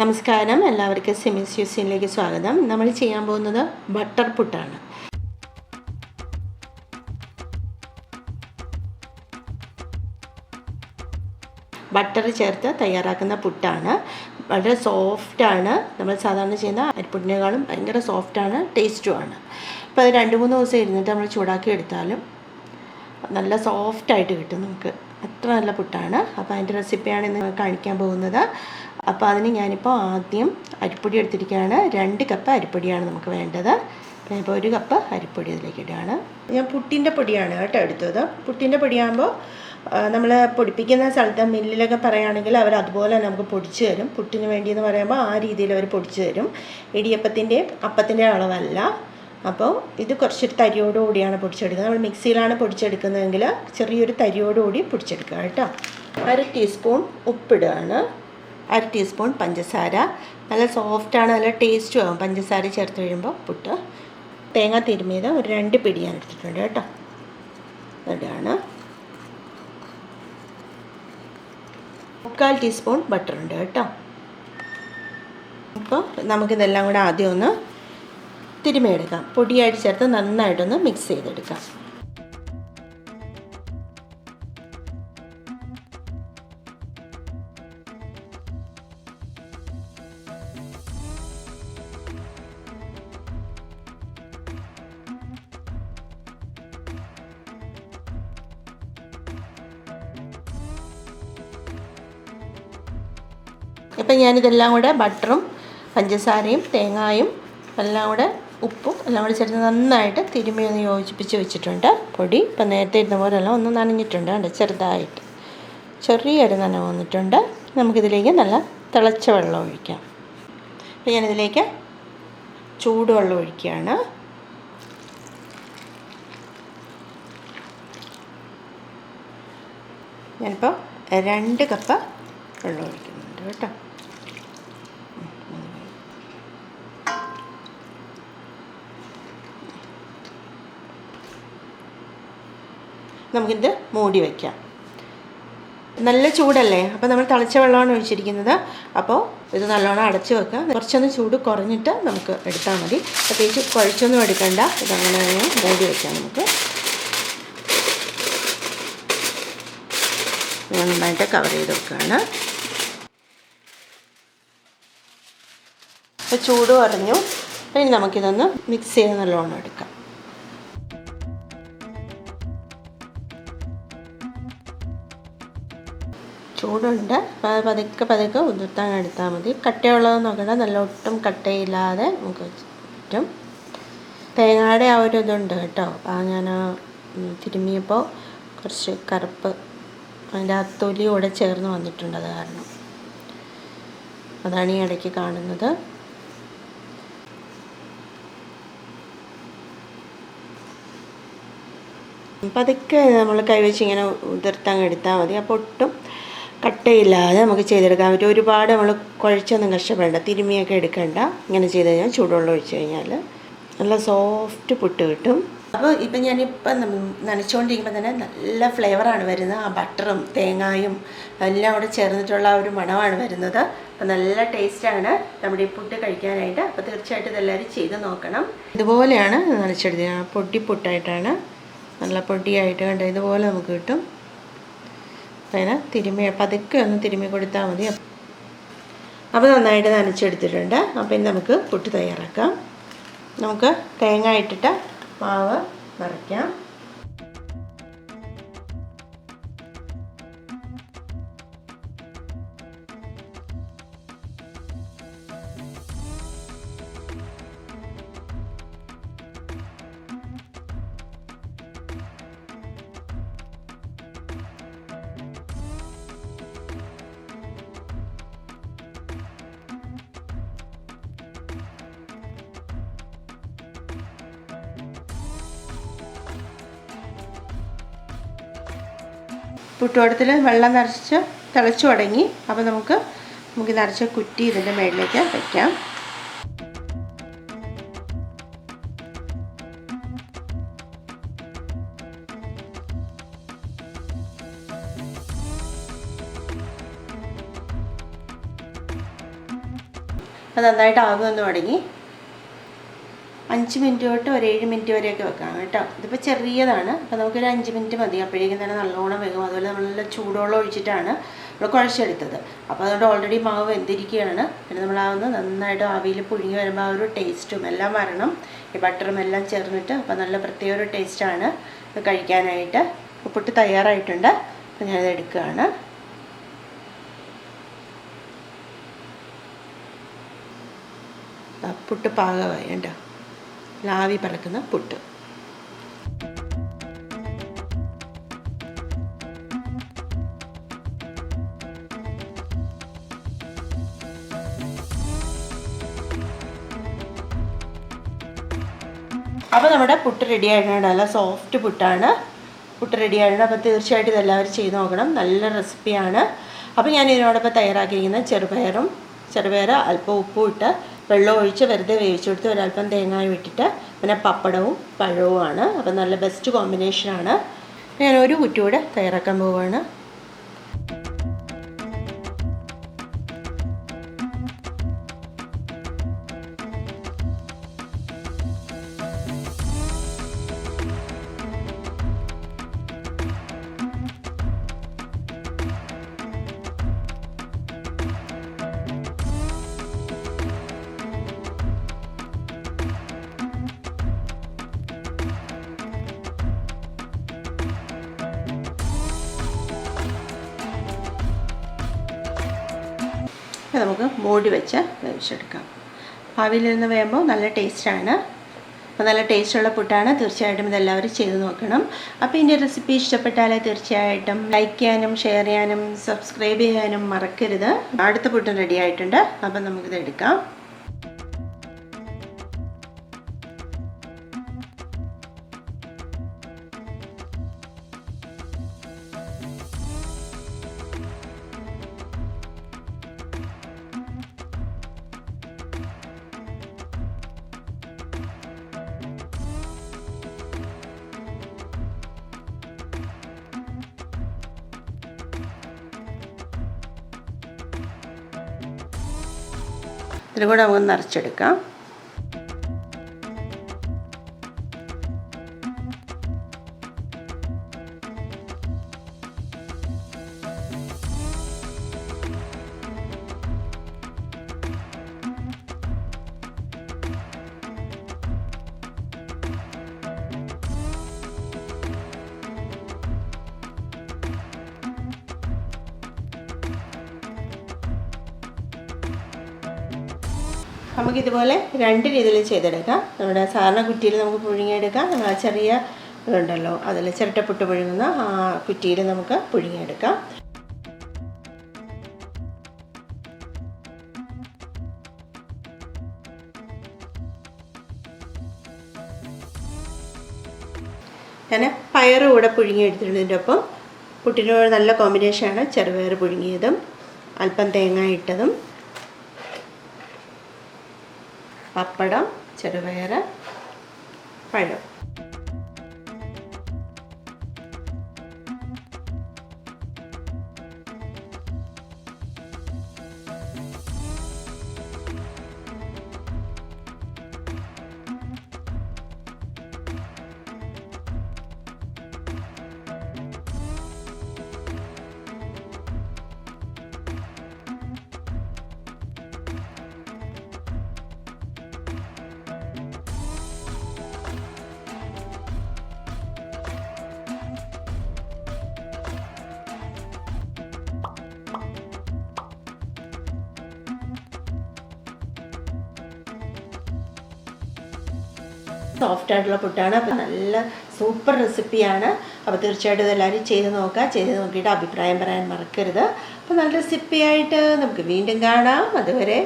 നമസ്കാരം. എല്ലാവർക്കും സെമിസ് യൂസിനിലേക്ക് സ്വാഗതം. നമ്മൾ ചെയ്യാൻ പോകുന്നത് ബട്ടർ പുട്ടാണ്. ബട്ടർ ചേർത്ത് തയ്യാറാക്കുന്ന പുട്ടാണ്. വളരെ സോഫ്റ്റാണ് നമ്മൾ സാധാരണ ചെയ്യുന്ന അരിപ്പുട്ടിനേക്കാളും ഭയങ്കര സോഫ്റ്റാണ് ടേസ്റ്റുമാണ് അപ്പോൾ അത് രണ്ട് മൂന്ന് ദിവസം ഇരുന്നിട്ട് നമ്മൾ ചൂടാക്കി എടുത്താലും നല്ല സോഫ്റ്റായിട്ട് കിട്ടും നമുക്ക്. അത്ര നല്ല പുട്ടാണ്. അപ്പോൾ അതിന്റെ റെസിപ്പിയാണ് ഇന്ന് കാണിക്കാൻ പോകുന്നത്. അപ്പോൾ അതിന് ഞാനിപ്പോൾ ആദ്യം അരിപ്പൊടി എടുത്തിരിക്കുകയാണ്. രണ്ട് കപ്പ് അരിപ്പൊടിയാണ് നമുക്ക് വേണ്ടത്. ഞാനിപ്പോൾ ഒരു കപ്പ് അരിപ്പൊടി ഇതിലേക്ക് ഇടുകയാണ്. ഞാൻ പുട്ടിന്റെ പൊടിയാണ് കേട്ടോ എടുത്തത്. പുട്ടിന്റെ പൊടിയാകുമ്പോൾ നമ്മൾ പൊടിപ്പിക്കുന്ന സ്ഥലത്ത് മില്ലിലൊക്കെ പറയുകയാണെങ്കിൽ അവർ അതുപോലെ നമുക്ക് പൊടിച്ചു തരും. പുട്ടിന് വേണ്ടിയെന്ന് പറയുമ്പോൾ ആ രീതിയിൽ അവർ പൊടിച്ചു തരും. ഇടിയപ്പത്തിന്റെയും അപ്പത്തിന്റെ അളവല്ല. അപ്പോൾ ഇത് കുറച്ചൊരു തരിയോടുകൂടിയാണ് പൊടിച്ചെടുക്കുന്നത്. നമ്മൾ മിക്സിയിലാണ് പൊടിച്ചെടുക്കുന്നതെങ്കിൽ ചെറിയൊരു തരിയോടുകൂടി പൊടിച്ചെടുക്കുക കേട്ടോ. അര ടീസ്പൂൺ ഉപ്പിടുകയാണ് അര ടീസ്പൂൺ പഞ്ചസാര. നല്ല സോഫ്റ്റാണ് നല്ല ടേസ്റ്റും ആകും പഞ്ചസാര ചേർത്ത് കഴിയുമ്പോൾ പുട്ട്. തേങ്ങ തിരുമിയത് ഒരു രണ്ട് പിടി ഞാൻ എടുത്തിട്ടുണ്ട് കേട്ടോ. ഇടുകയാണ് മുക്കാൽ ടീസ്പൂൺ ബട്ടറുണ്ട് കേട്ടോ. അപ്പോൾ നമുക്കിതെല്ലാം കൂടെ ആദ്യം ഒന്ന് തിരുമിയെടുക്കാം പൊടിയായിട്ട് ചേർത്ത് നന്നായിട്ടൊന്ന് മിക്സ് ചെയ്തെടുക്കാം. ഇപ്പം ഞാനിതെല്ലാം കൂടെ ബട്ടറും പഞ്ചസാരയും തേങ്ങായും എല്ലാം കൂടെ ഉപ്പും എല്ലാം കൂടി ചേർത്ത് നന്നായിട്ട് തിരുമ്മി ഒന്ന് യോജിപ്പിച്ച് വെച്ചിട്ടുണ്ട്. പൊടി ഇപ്പം നേരത്തെ ഇരുന്ന പോലെല്ലാം ഒന്ന് നനഞ്ഞിട്ടുണ്ട് കണ്ടോ? ചെറുതായിട്ട്. ചെറിയൊരു നനവ് വന്നിട്ടുണ്ട്. നമുക്കിതിലേക്ക് നല്ല തിളച്ച വെള്ളം ഒഴിക്കാം. അപ്പം ഞാനിതിലേക്ക് ചൂടുവെള്ളം ഒഴിക്കുകയാണ്. ഞാനിപ്പോൾ രണ്ട് കപ്പ് വെള്ളം ഒഴിക്കുന്നുണ്ട് കേട്ടോ. നമുക്കിത് മൂടി വയ്ക്കാം നല്ല ചൂടല്ലേ? അപ്പോൾ നമ്മൾ തിളച്ച വെള്ളമാണ് ഒഴിച്ചിരിക്കുന്നത്. അപ്പോൾ ഇത് നല്ലോണം അടച്ച് വെക്കുക. കുറച്ചൊന്ന് ചൂട് കുറഞ്ഞിട്ട് നമുക്ക് എടുത്താൽ മതി. പ്രത്യേകിച്ച് കുഴച്ചൊന്നും എടുക്കണ്ട. ഇതങ്ങനെ തന്നെ മൂടി വയ്ക്കാം നമുക്ക്. നന്നായിട്ട് കവർ ചെയ്ത് വെക്കുകയാണ്. അപ്പോൾ ചൂട് കുറഞ്ഞു. ഇനി നമുക്കിതൊന്ന് മിക്സ് ചെയ്ത് നല്ലോണം എടുക്കാം. ചൂടുണ്ട്. പതുക്കെ പതുക്കെ ഉതിർത്താൻ എടുത്താൽ മതി. കട്ടയുള്ളത് നോക്കണ്ട. നല്ല ഒട്ടും കട്ടയില്ലാതെ നമുക്ക് പറ്റും. തേങ്ങയുടെ ആ ഒരു ഇതുണ്ട് കേട്ടോ. ആ ഞാൻ തിരുമ്മിയപ്പോൾ കുറച്ച് കറുപ്പ് അതിന്റെ ആ തൊലി കൂടെ ചേർന്ന് വന്നിട്ടുണ്ട് അത് കാരണം. അതാണ് ഈ ഇടയ്ക്ക് കാണുന്നത്. പതുക്കെ നമ്മൾ കൈവച്ച് ഇങ്ങനെ ഉതിർത്തങ്ങ് എടുത്താൽ മതി. അപ്പോൾ ഒട്ടും കട്ടയില്ലാതെ നമുക്ക് ചെയ്തെടുക്കാൻ പറ്റും. ഒരുപാട് നമ്മൾ കുഴച്ചൊന്നും കഷ്ടപ്പെടേണ്ട. തിരുമിയൊക്കെ എടുക്കേണ്ട. ഇങ്ങനെ ചെയ്ത് കഴിഞ്ഞാൽ ചൂടുവെള്ളം ഒഴിച്ച് കഴിഞ്ഞാൽ നല്ല സോഫ്റ്റ് പുട്ട് കിട്ടും. അപ്പോൾ ഇപ്പം ഞാനിപ്പം നനച്ചുകൊണ്ടിരിക്കുമ്പോൾ തന്നെ നല്ല ഫ്ലേവറാണ് വരുന്നത്. ആ ബട്ടറും തേങ്ങായും എല്ലാം കൂടെ ചേർന്നിട്ടുള്ള ഒരു മണമാണ് വരുന്നത്. അപ്പോൾ നല്ല ടേസ്റ്റാണ് നമ്മുടെ ഈ പുട്ട് കഴിക്കാനായിട്ട്. അപ്പോൾ തീർച്ചയായിട്ടും ഇതെല്ലാവരും ചെയ്ത് നോക്കണം. ഇതുപോലെയാണ് നനച്ചെടുത്തത് പൊടി പുട്ടായിട്ടാണ്. നല്ല പൊടിയായിട്ട് കണ്ട? ഇതുപോലെ നമുക്ക് കിട്ടും. അതിന് തിരുമ്മി പതുക്കെ ഒന്ന് തിരുമ്മി കൊടുത്താൽ മതി. അപ്പോൾ നന്നായിട്ട് നനച്ചെടുത്തിട്ടുണ്ട്. അപ്പോൾ ഇനി നമുക്ക് പുട്ട് തയ്യാറാക്കാം. നമുക്ക് തേങ്ങ ഇട്ടിട്ട് മാവ് നിറയ്ക്കാം. പുട്ടുവടത്തിൽ വെള്ളം നിറച്ച് തിളച്ചു തുടങ്ങി. അപ്പോൾ നമുക്ക് നമുക്ക് നിറച്ച കുറ്റി ഇതിന്റെ മുകളിലേക്ക് വയ്ക്കാം അത് നന്നായിട്ട് ആകുമെന്ന് തുടങ്ങി അഞ്ച് മിനിറ്റ് തൊട്ട് ഒരു ഏഴ് മിനിറ്റ് വരെയൊക്കെ വെക്കാം കേട്ടോ. ഇതിപ്പോൾ ചെറിയതാണ്. അപ്പോൾ നമുക്കൊരു അഞ്ച് മിനിറ്റ് മതി. അപ്പോഴേക്കും തന്നെ നല്ലോണം വേഗം അതുപോലെ നമ്മൾ നല്ല ചൂടോളം ഒഴിച്ചിട്ടാണ് നമ്മൾ കുഴച്ചെടുത്തത്. അപ്പോൾ അതുകൊണ്ട് ഓൾറെഡി മാവ് വെന്തിരിക്കുകയാണ് പിന്നെ നമ്മൾ ആ ഒന്ന് നന്നായിട്ട് ആവിയിൽ പുഴുങ്ങി വരുമ്പോൾ ആ ഒരു ടേസ്റ്റും എല്ലാം വരണം. ഈ ബട്ടറും എല്ലാം ചേർന്നിട്ട് അപ്പോൾ നല്ല പ്രത്യേക ഒരു ടേസ്റ്റാണ് കഴിക്കാനായിട്ട്. ഉപ്പിട്ട് പുട്ട് തയ്യാറായിട്ടുണ്ട്. അപ്പോൾ ഞാനത് എടുക്കുകയാണ്. പുട്ട് പാകമായി കണ്ടോ ലാവി പറക്കുന്ന പുട്ട്. അപ്പോൾ നമ്മുടെ പുട്ട് റെഡി ആയിട്ടുണ്ട്. നല്ല സോഫ്റ്റ് പുട്ടാണ്. പുട്ട് റെഡി ആയിട്ടുണ്ട്. അപ്പോൾ തീർച്ചയായിട്ടും ഇതെല്ലാവരും ചെയ്ത് നോക്കണം. നല്ല റെസിപ്പിയാണ് അപ്പോൾ ഞാൻ ഇതിനോടൊപ്പം തയ്യാറാക്കിയിരിക്കുന്ന ചെറുപയറും ചെറുപയർ അല്പം ഉപ്പും ഇട്ട് വെള്ളം ഒഴിച്ച് വെറുതെ വേവിച്ചെടുത്ത് ഒരല്പം തേങ്ങായും വിട്ടിട്ട് പിന്നെ പപ്പടവും പഴവുമാണ്. അപ്പം നല്ല ബെസ്റ്റ് കോമ്പിനേഷനാണ് ഞാൻ ഒരു കുറ്റി കൂടെ തയ്യാറാക്കാൻ പോവുകയാണ് നമുക്ക് മൂടി വെച്ച് വേവിച്ചെടുക്കാം. ആവിയിൽ നിന്ന് വേകുമ്പോൾ നല്ല ടേസ്റ്റാണ്. അപ്പോൾ നല്ല ടേസ്റ്റുള്ള പുട്ടാണ്. തീർച്ചയായിട്ടും ഇതെല്ലാവരും ചെയ്തു നോക്കണം. അപ്പോൾ ഇതിന്റെ റെസിപ്പി ഇഷ്ടപ്പെട്ടാൽ തീർച്ചയായിട്ടും ലൈക്ക് ചെയ്യാനും ഷെയർ ചെയ്യാനും സബ്സ്ക്രൈബ് ചെയ്യാനും മറക്കരുത്. അടുത്ത പുട്ടും റെഡി ആയിട്ടുണ്ട്. അപ്പം നമുക്കിത് എടുക്കാം. ഇതിൽ കൂടെ നമുക്ക് നിറച്ചെടുക്കാം. നമുക്കിതുപോലെ രണ്ട് രീതിയിൽ ചെയ്തെടുക്കാം. നമ്മുടെ സാധാരണ കുറ്റിയിൽ നമുക്ക് പുഴുങ്ങിയെടുക്കാം. നമ്മൾ ആ ചെറിയ ഇതുണ്ടല്ലോ അതിൽ ചിരട്ടപ്പുട്ട് പുഴുങ്ങുന്ന ആ കുറ്റിയിൽ നമുക്ക് പുഴുങ്ങിയെടുക്കാം. ഞാൻ പയറ് കൂടെ പുഴുങ്ങിയെടുത്തിട്ടുണ്ട് ഇതിന്റെ ഒപ്പം പുട്ടിനോട് നല്ല കോമ്പിനേഷനാണ് ചെറുപയർ പുഴുങ്ങിയതും അല്പം തേങ്ങ ഇട്ടതും. പപ്പടം ചെറുപയർ പഴം. സോഫ്റ്റ് ആയിട്ടുള്ള പുട്ടാണ്. അപ്പം നല്ല സൂപ്പർ റെസിപ്പിയാണ്. അപ്പോൾ തീർച്ചയായിട്ടും ഇതെല്ലാവരും ചെയ്ത് നോക്കുക. ചെയ്ത് നോക്കിയിട്ട് അഭിപ്രായം പറയാൻ മറക്കരുത്. അപ്പോൾ നല്ല റെസിപ്പിയായിട്ട് നമുക്ക് വീണ്ടും കാണാം. അതുവരെ